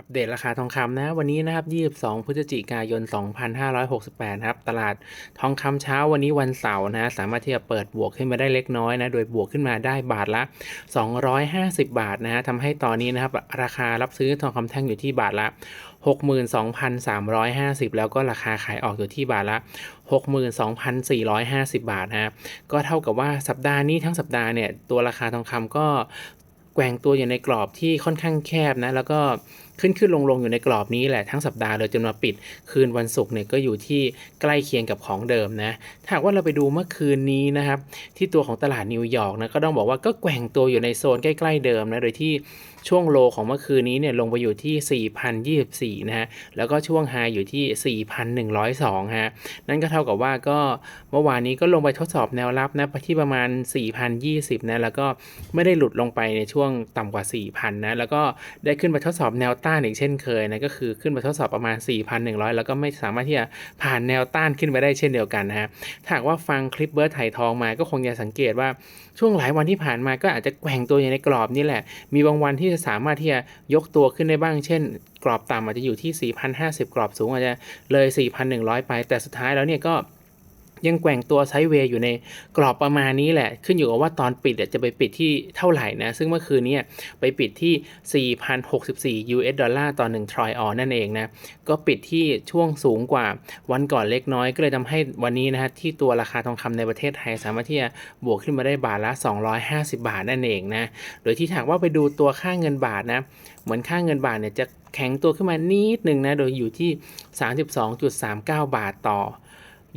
อัปเดตราคาทองคำนะ วันนี้นะครับ 22 พฤศจิกายน 2568นะครับ ตลาดทองคำเช้าวันนี้วันเสาร์นะ สามารถที่จะเปิดบวกขึ้นมาได้เล็กน้อยนะ โดยบวกขึ้นมาได้บาทละ 250 บาทนะฮะทำให้ตอนนี้นะครับ ราคารับซื้อทองคำแท่งอยู่ที่บาทละ 62,350 แล้วก็ราคาขายออกอยู่ที่บาทละ 62,450 บาทนะฮะก็เท่ากับว่าสัปดาห์นี้ทั้งสัปดาห์เนี่ย ตัวราคาทองคำก็แกว่งตัวอยู่ในกรอบที่ค่อนข้างแคบนะ แล้วก็ ขึ้นขึ้นลงลงอยู่ในกรอบนี้แหละทั้งสัปดาห์เลยจนมาปิดคืนวันศุกร์เนี่ยก็อยู่ที่ใกล้เคียงกับของเดิมนะถ้าว่าเราไปดูเมื่อคืนนี้นะครับที่ตัวของตลาดนิวยอร์กนะก็ต้องบอกว่าก็แกว่งตัวอยู่ในโซนใกล้ๆเดิมนะโดยที่ช่วงโลของเมื่อคืนนี้เนี่ยลงไปอยู่ที่ 4,024 นะฮะ แล้วก็ช่วงไฮอยู่ที่ 4,102 ฮะ นั่นก็เท่ากับว่าก็เมื่อวานนี้ก็ลงไปทดสอบแนวรับนะไปที่ประมาณ 4,020 นะ แล้วก็ไม่ได้หลุดลงไปในช่วงต่ำกว่า 4,000 นะ แล้วก็ได้ขึ้นไปทดสอบแนวต้านอีกเช่นเคยนะก็คือขึ้นไปทดสอบประมาณ 4,100 แล้วก็ไม่สามารถที่จะผ่านแนวต้านขึ้นไปได้เช่นเดียวกันนะฮะถ้าหากว่าฟังคลิปเบิร์ดไถ่ทองมาก็คงจะสังเกตว่าช่วงหลายวันที่ผ่านมาก็อาจจะแกว่งตัวอยู่ในกรอบนี่แหละ มีบางวันที่จะสามารถที่จะยกตัวขึ้นได้บ้าง เช่น กรอบต่ำอาจจะอยู่ที่ 4,050 กรอบสูงอาจจะเลย 4,100 ไป แต่สุดท้ายแล้วเนี่ยก็ ยังแกว่งตัวไซด์เวย์อยู่ในกรอบประมาณนี้แหละ ขึ้นอยู่กับว่าตอนปิดจะไปปิดที่เท่าไหร่นะ ซึ่งเมื่อคืนนี้ไปปิดที่ 4,064 US ดอลลาร์ต่อ1ทรอยออนนั่นเองนะ ก็ปิดที่ช่วงสูงกว่าวันก่อนเล็กน้อย ก็เลยทำให้วันนี้นะฮะที่ตัวราคาทองคำในประเทศไทยสามารถที่จะบวกขึ้นมาได้บาทละ 250 บาทนั่นเองนะ โดยที่หากว่าไปดูตัวค่าเงินบาทนะ เหมือนค่าเงินบาทเนี่ยจะแข็งตัวขึ้นมานิดนึงนะ โดยอยู่ที่ 32.39 บาทต่อ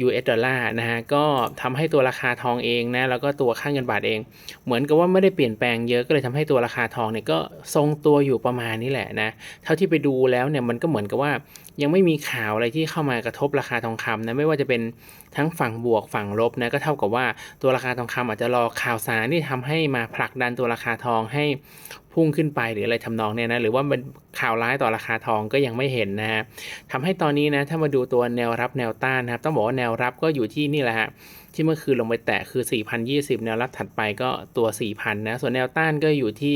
US ดอลลาร์นะฮะก็ทำให้ตัวราคาทองเองนะแล้วก็ตัวค่าเงินบาทเอง เหมือนกับว่าไม่ได้เปลี่ยนแปลงเยอะก็เลยทำให้ตัวราคาทองเนี่ยก็ทรงตัวอยู่ประมาณนี้แหละนะเท่าที่ไปดูแล้วเนี่ยมันก็เหมือนกับว่ายังไม่มีข่าวอะไรที่เข้ามากระทบราคาทองคำนะไม่ว่าจะเป็นทั้งฝั่งบวกฝั่งลบนะก็เท่ากับว่าตัวราคาทองคำอาจจะรอข่าวสารที่ทำให้มาผลักดันตัวราคาทองให้ พุ่งขึ้นไปหรืออะไรทำนองเนี่ยนะหรือว่าเป็นข่าวร้ายต่อราคาทองก็ยังไม่เห็นนะฮะทำให้ตอนนี้นะถ้ามาดูตัวแนวรับแนวต้านนะครับ ต้องบอกว่าแนวรับก็อยู่ที่นี่แหละฮะที่เมื่อคืนลงไปแตะคือ 4,020 แนวรับถัดไปก็ตัว 4,000 นะ ส่วนแนวต้านก็อยู่ที่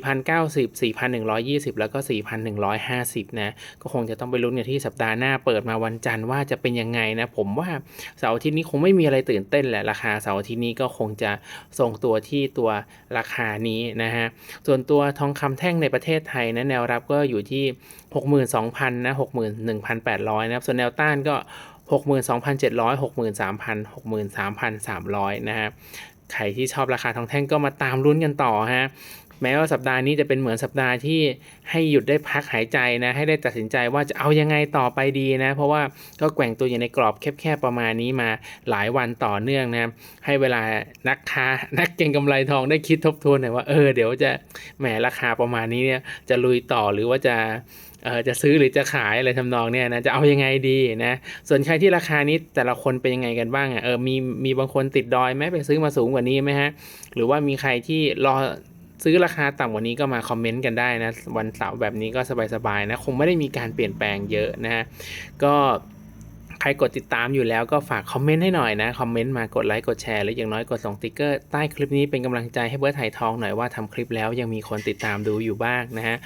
4,090 4,120 แล้วก็ 4,150 นะ ก็คงจะต้องไปลุ้นกันที่สัปดาห์หน้าเปิดมาวันจันทร์ว่าจะเป็นยังไงนะ ผมว่าเสาร์อาทิตย์นี้คงไม่มีอะไรตื่นเต้นแหละ ราคาเสาร์อาทิตย์นี้ก็คงจะทรงตัวที่ตัวราคานี้นะฮะ ส่วนตัวทองคำแท่งในประเทศไทยนะแนวรับก็อยู่ที่ 62,000 นะ 61,800 นะครับ ส่วนแนวต้านก็ 62,700 63,000 63,300 นะฮะใครที่ชอบราคาทองแท่งก็มาตามลุ้นกันต่อฮะแม้ว่าสัปดาห์นี้จะเป็นเหมือนสัปดาห์ที่ให้หยุดได้พักหายใจนะ ให้ได้ตัดสินใจว่าจะเอายังไงต่อไปดีนะ เพราะว่าก็แกว่งตัวอยู่ในกรอบแคบๆประมาณนี้มาหลายวันต่อเนื่องนะให้เวลานักค้านักเก็งกำไรทองได้คิดทบทวนหน่อยว่าเออเดี๋ยวจะแหมราคาประมาณนี้เนี่ยจะลุยต่อหรือว่าจะ จะซื้อหรือจะขายอะไรทำนองเนี่ยนะจะเอายังไงดีนะส่วนใครที่ราคานี้แต่ละคนเป็นยังไงกันบ้างอะเออมีมีบางคนติดดอยไหมไปซื้อมาสูงกว่านี้ไหมฮะหรือว่ามีใครที่รอซื้อราคาต่ำกว่านี้ก็มาคอมเมนต์กันได้นะวันเสาร์แบบนี้ก็สบายๆนะคงไม่ได้มีการเปลี่ยนแปลงเยอะนะฮะก็ ใครกดติดตามอยู่แล้วก็ฝากคอมเมนต์ให้หน่อยนะคอมเมนต์มากดไลค์กดแชร์หรืออย่างน้อยกดส่งติ๊กเกอร์ใต้คลิปนี้เป็นกำลังใจให้เบิร์ดไถ่ทองหน่อยว่าทำคลิปแล้วยังมีคนติดตามดูอยู่บ้างนะฮะ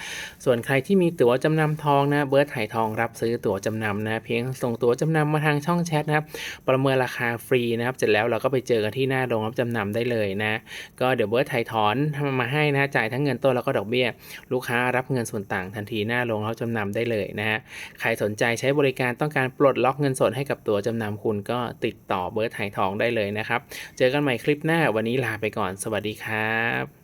ส่วนใครที่มีตั๋วจำนำทองนะเบิร์ดไถ่ทองรับซื้อตั๋วจำนำนะเพียงส่งตั๋วจำนำมาทางช่องแชทนะครับประเมินราคาฟรีนะครับเสร็จแล้วเราก็ไปเจอกันที่หน้าโรงรับจำนำได้เลยนะ ก็เดี๋ยวเบิร์ดไถ่ถอนทำมาให้นะจ่ายทั้งเงินต้นแล้วก็ดอกเบี้ย ลูกค้ารับเงินส่วนต่างทันทีหน้าโรงรับจำนำได้เลยนะฮะใครสนใจใช้บริการต้องการปลดล็อกเงินสดให้กับตัวจำนำคุณก็ติดต่อเบิร์ถ่ายทองได้เลยนะครับ เจอกันใหม่คลิปหน้าวันนี้ลาไปก่อนสวัสดีครับ